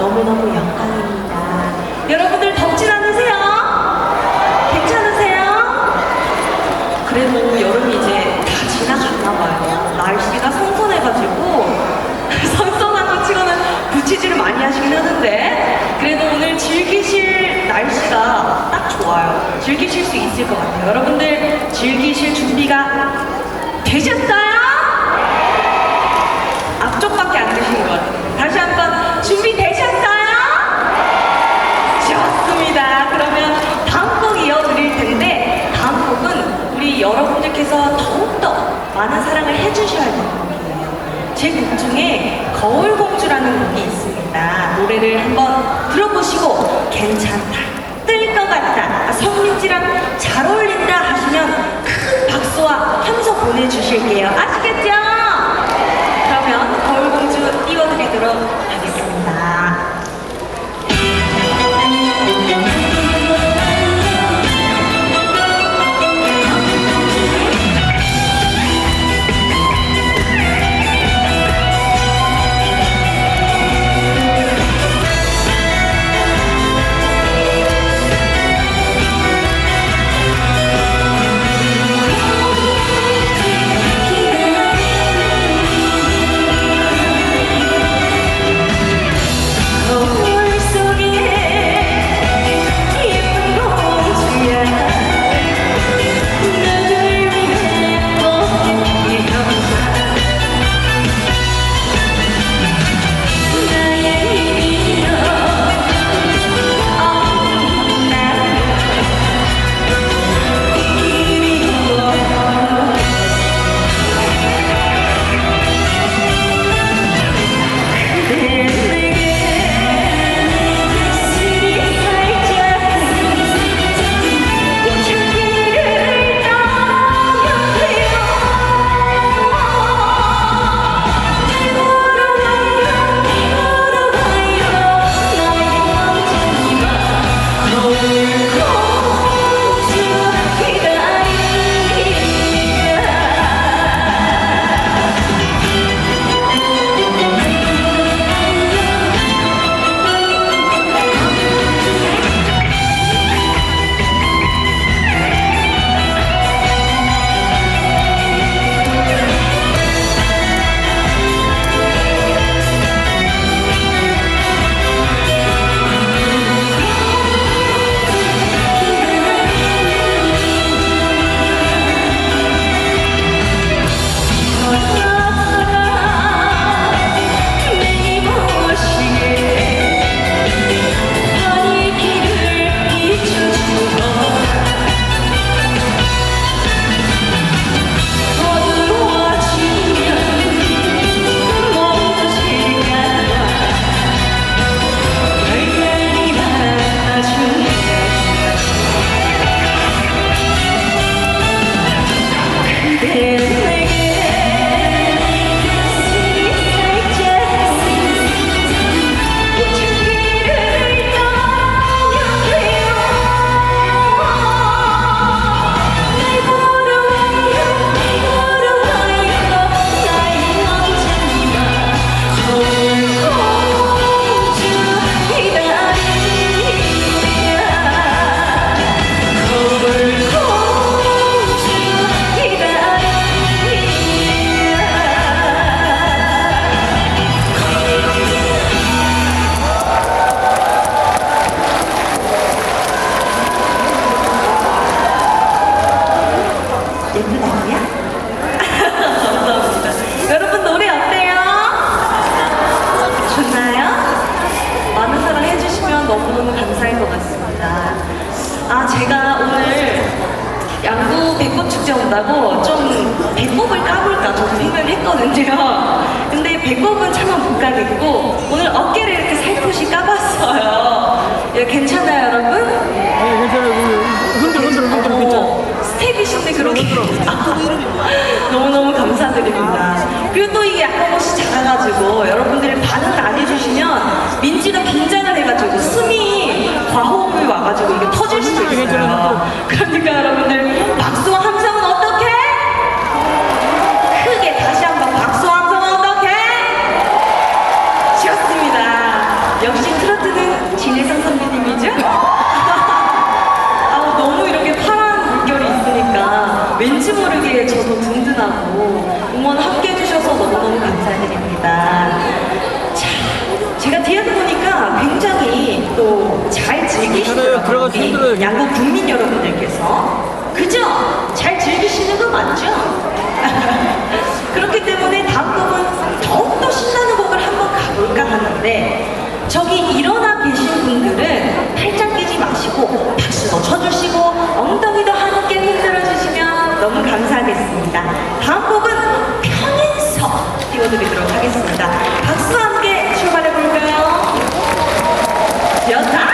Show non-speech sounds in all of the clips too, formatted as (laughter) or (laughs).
너무너무 영광입니다. 여러분들 덥진 않으세요? 괜찮으세요? 그래도 여름이 이제 다 지나갔나 봐요. 날씨가 선선해가지고 (laughs) 선선한 것 치고는 부치질을 많이 하시긴 하는데 그래도 오늘 즐기실 날씨가 딱 좋아요. 즐기실 수 있을 것 같아요. 여러분들 즐기실 준비가 되셨어요? 앞쪽밖에 안 되신 것 같아요. 다시 한번 준비되셨어요? 좋습니다. 그러면 다음 곡 이어드릴 텐데 다음 곡은 우리 여러분들께서 더욱더 많은 사랑을 해주셔야 될 곡이에요. 제 곡 중에 거울공주라는 곡이 있습니다. 노래를 한번 들어보시고 괜찮다, 뜰 것 같다, 아, 성민지랑 잘 어울린다 하시면 큰 박수와 함성 보내주실게요. 아시 감사합니다. (laughs) 여러분 노래 어때요? 좋나요? 많은 사랑 해주시면 너무너무 감사할 것 같습니다. 아 제가 오늘 양구 배꼽 축제 온다고 좀 배꼽을 까볼까 저도 생각을 했거든요. 근데 배꼽은 차마 못 가겠고 오늘 어깨를 이렇게 살포시 까봤어요. 예, 괜찮아요 여러분? 아, 괜찮아 해주셨네 그런 아, 너무너무 감사드립니다. 그리고 또 이게 약간씩 작아가지고 여러분들이 반응 안 해주시면 민지가 긴장을 해가지고 숨이 과호흡이 와가지고 이게 터질 수도 있어요. 그러니까 여러분들 즐기시더라고요. 들어가기 우리 힘들어요. 양국 국민 여러분들께서. 그죠? 잘 즐기시는 거 맞죠? (laughs) 그렇기 때문에 다음 곡은 더욱더 신나는 곡을 한번 가볼까 하는데 저기 일어나 계신 분들은 팔짱 끼지 마시고 박수도 쳐주시고 엉덩이도 함께 흔들어 주시면 너무 감사하겠습니다. 다음 곡은 평행서 띄워드리도록 하겠습니다. 박수와 함께 출발해 볼까요? 여타!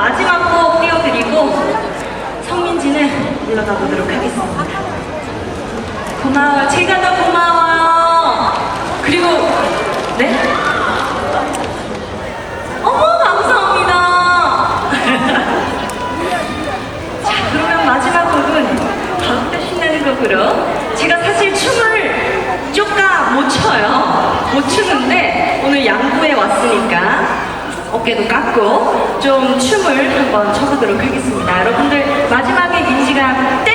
마지막 곡 띄워드리고 성민지는 물러가 보도록 하겠습니다 고마워요 제가 더 고마워요 그리고 네? 어머 감사합니다. (laughs) 자 그러면 마지막 곡은 더욱더 신나는 곡으로 제가 사실 춤을 쪼까 못 춰요. 못 추는 어깨도 깎고 좀 춤을 한번 춰보도록 하겠습니다. 여러분들 마지막에 민지가